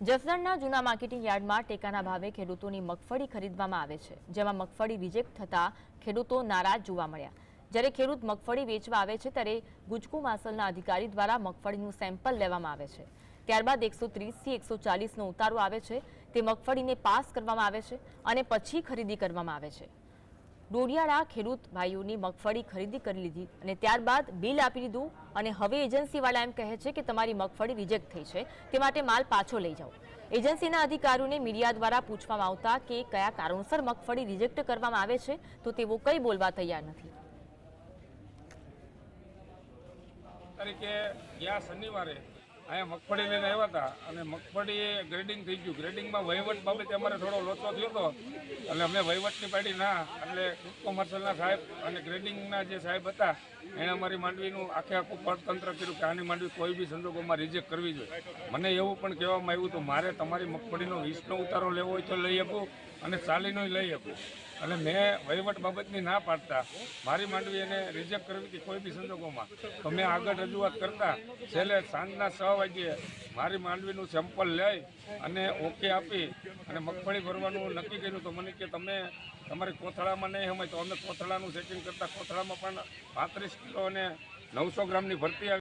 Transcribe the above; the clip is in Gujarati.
જસદણના જૂના માર્કેટિંગ યાર્ડમાં ટેકાના ભાવે ખેડૂતોની મગફળી ખરીદવામાં આવે છે, જેમાં મગફળી રિજેક્ટ થતા ખેડૂતો નારાજ જોવા મળ્યા. જ્યારે ખેડૂત મગફળી વેચવા આવે છે, ત્યારે ગુજકુ માસલના અધિકારી દ્વારા મગફળીનું સેમ્પલ લેવામાં આવે છે. ત્યારબાદ એકસો ત્રીસથી એકસો ચાલીસનો ઉતારો આવે છે, તે મગફળીને પાસ કરવામાં આવે છે અને પછી ખરીદી કરવામાં આવે છે. ડોડિયાળા ખેડૂત ભાઈઓની મગફળી ખરીદી કરી લીધી અને ત્યારબાદ બિલ આપી દીધું. અને હવે એજન્સીવાળા એમ કહે છે કે તમારી મગફળી રિજેક્ટ થઈ છે, તે માટે માલ પાછો લઈ જાઓ. એજન્સીના અધિકારીઓને મીડિયા દ્વારા પૂછવામાં આવતા કે કયા કારણોસર મગફળી રિજેક્ટ કરવામાં આવે છે, તો તેઓ કંઈ બોલવા તૈયાર નથી. તરીકે ગયા શનિવારે અહીંયા મગફળી લઈને આવ્યા હતા અને મગફળી ગ્રેડિંગ થઈ ગયું. ગ્રેડિંગમાં વહીવટ બાબતે અમારે થોડો લોચો થયો હતો. એટલે અમે વહીવટની પાડી, ના, એટલે કોમર્શિયલના સાહેબ અને ગ્રેડિંગના જે સાહેબ હતા એણે અમારી માંડવીનું આખે આખું પડતંત્ર કર્યું કે આની માંડવી કોઈ બી સંજોગોમાં રિજેક્ટ કરવી જોઈએ. મને એવું પણ કહેવામાં આવ્યું હતું, મારે તમારી મગફળીનો વીસનો ઉતારો લેવો હોય તો લઈ આપું અને ચાલીનો લઈ શકું અને મેં વહીવટ બાબતની ના પાડતા, મારી માંડવી એને રિજેક્ટ કરવી હતી કોઈ બી સંજોગોમાં. તો મેં આગળ રજૂઆત કરતા, છેલ્લે સાંજના છ વાગ્યે મારી માંડવીનું સેમ્પલ લઈ અને ઓકે આપી અને મગફળી ભરવાનું નક્કી કર્યું. તો મને કે તમે તમારી કોથળામાં નહીં સમય તો અમે કોથળાનું સેટિંગ કરતા. કોથળામાં પણ પાંત્રીસ કિલો અને નવસો ગ્રામની ભરતી આવી.